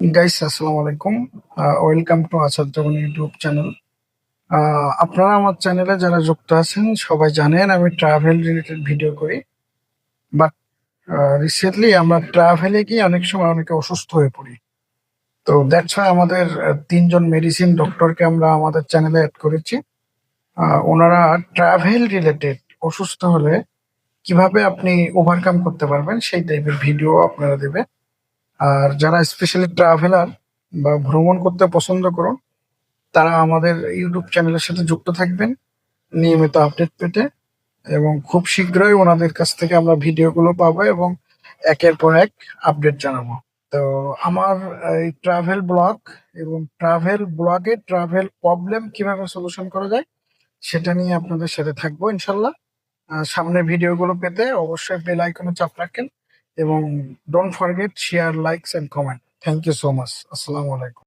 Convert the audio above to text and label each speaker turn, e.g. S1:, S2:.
S1: Guys আসসালামু আলাইকুম। Welcome to Asad Jagan YouTube channel আপনারা আমার চ্যানেলে যারা যুক্ত আছেন, সবাই জানেন আমি ট্রাভেল রিলেটেড ভিডিও করি। বাট রিসেন্টলি আমরা ট্রাভেলে গিয়ে অনেক সময় অনেকে অসুস্থ হয়ে পড়ি। তো দ্যাটস ওয়াই আমাদের তিনজন মেডিসিন ডক্টরকে আমরা আমাদের চ্যানেলে অ্যাড করেছি। ওনারা ট্রাভেল রিলেটেড অসুস্থ হলে কীভাবে আপনি ওভারকাম করতে পারবেন, সেই টাইপের ভিডিও আপনারা দেবে। আর যারা স্পেশালি ট্রাভেলার বা ভ্রমণ করতে পছন্দ করুন তারা আমাদের ইউটিউব চ্যানেলের সাথে যুক্ত থাকবেন, নিয়মিত আপডেট পেতে এবং খুব শীঘ্রই ওনাদের কাছ থেকে আমরা ভিডিওগুলো পাবো এবং একের পর এক আপডেট জানাব। তো আমার এই ট্রাভেল ব্লগ এবং ট্রাভেল ব্লগে ট্রাভেল প্রবলেম কীভাবে সলিউশন করা যায়, সেটা নিয়ে আপনাদের সাথে থাকব ইনশাল্লাহ। সামনে ভিডিওগুলো পেতে অবশ্যই বেল আইকনে চাপ রাখেন। এবং don't forget share likes and comment thank you so much আসসালামু আলাইকুম